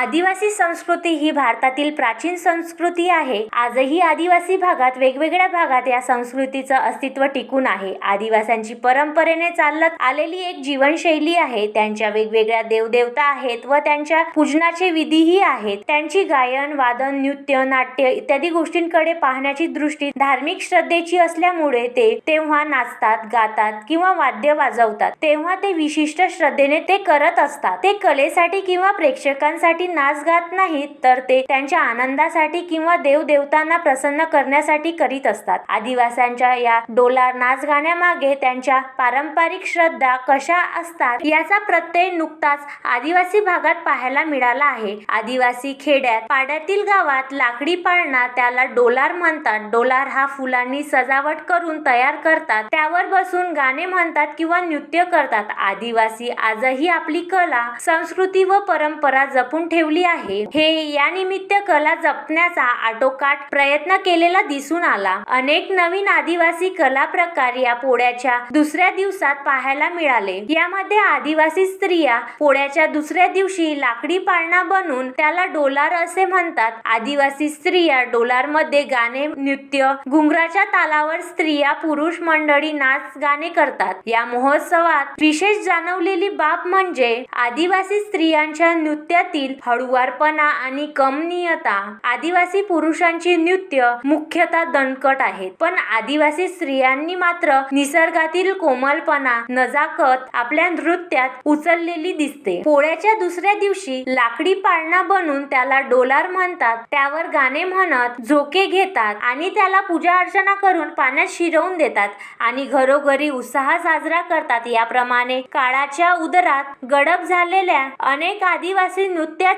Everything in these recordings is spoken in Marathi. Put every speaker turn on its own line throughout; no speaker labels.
आदिवासी संस्कृती ही भारतातील प्राचीन संस्कृती आहे. आजही आदिवासी भागात वेगवेगळ्या भागात या संस्कृतीचं अस्तित्व टिकून आहे. आदिवासींची परंपरेने चालत आलेली एक जीवनशैली आहे. त्यांच्या वेगवेगळ्या देवदेवता आहेत व त्यांच्या पूजनाचे विधीही आहेत. त्यांची गायन वादन नृत्य नाट्य इत्यादी गोष्टींकडे पाहण्याची दृष्टी धार्मिक श्रद्धेची असल्यामुळे ते तेव्हा नाचतात गातात किंवा वाद्य वाजवतात. तेव्हा ते विशिष्ट श्रद्धेने ते करत असतात. ते कलेसाठी किंवा प्रेक्षकांसाठी नाच गात नाहीत तर ते त्यांच्या आनंदासाठी किंवा देवदेवतांना प्रसन्न करण्यासाठी करीत असतात. आदिवासांच्या या डोलार नाच गाण्यामागे त्यांच्या पारंपरिक श्रद्धा कशा असतात याचा प्रत्यय नुकताच आदिवासी भागात पाहायला मिळाला आहे. आदिवासी खेड्यात पाड्यातील गावात लाकडी पाळणा त्याला डोलार म्हणतात. डोलार हा फुलांनी सजावट करून तयार करतात. त्यावर बसून गाणे म्हणतात किंवा नृत्य करतात. आदिवासी आजही आपली कला संस्कृती व परंपरा जपून ठेवली आहे. हे यानिमित्त कला जपण्याचा आटोकाट प्रयत्न केलेला दिसून आला. अनेक नवीन आदिवासी कला प्रकार या पोळ्याच्या दुसऱ्या दिवसात पाहायला मिळाले. यामध्ये आदिवासी स्त्रिया पोळ्याच्या दुसऱ्या दिवशी लाकडी पाळणा बनवून त्याला डोलार असे म्हणतात. आदिवासी स्त्रिया डोलारमध्ये गाणे नृत्य घुंगराच्या तालावर स्त्रिया पुरुष मंडळी नाच गाणे करतात. या महोत्सवात विशेष जाणवलेली बाब म्हणजे आदिवासी स्त्रियांच्या नृत्यातील हळुवारपणा आणि कमनीयता. आदिवासी पुरुषांची नृत्य मुख्यतः दणकट आहेत. पण आदिवासी स्त्रियांनी मात्र निसर्गातील कोमलपणा नजाकत आपल्या नृत्यात उचललेली दिसते. पोळ्याच्या दुसऱ्या दिवशी लाकडी पाळणा बनून त्याला डोलार म्हणतात. त्यावर गाणे म्हणत झोके घेतात आणि त्याला पूजा अर्चना करून पाण्यात शिरवून देतात आणि घरोघरी उत्साह साजरा करतात. याप्रमाणे काळाच्या उदरात गडप झालेल्या अनेक आदिवासी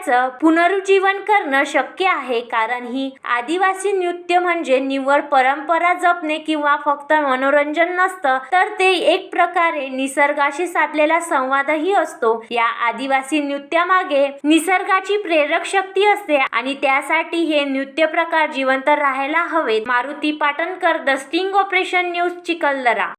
नृत्याचं पुनरुज्जीवन करणं शक्य आहे कारण ही आदिवासी नृत्य म्हणजे निव्वळ परंपरा जपणे किंवा फक्त मनोरंजन नसतं तर ते एक प्रकारे निसर्गाशी साधलेला संवादही असतो. या आदिवासी नृत्यामागे निसर्गाची प्रेरक शक्ती असते आणि त्यासाठी हे नृत्य प्रकार जिवंत राहायला हवेत. Maruti Patankar the sting operation news Chikhaldara.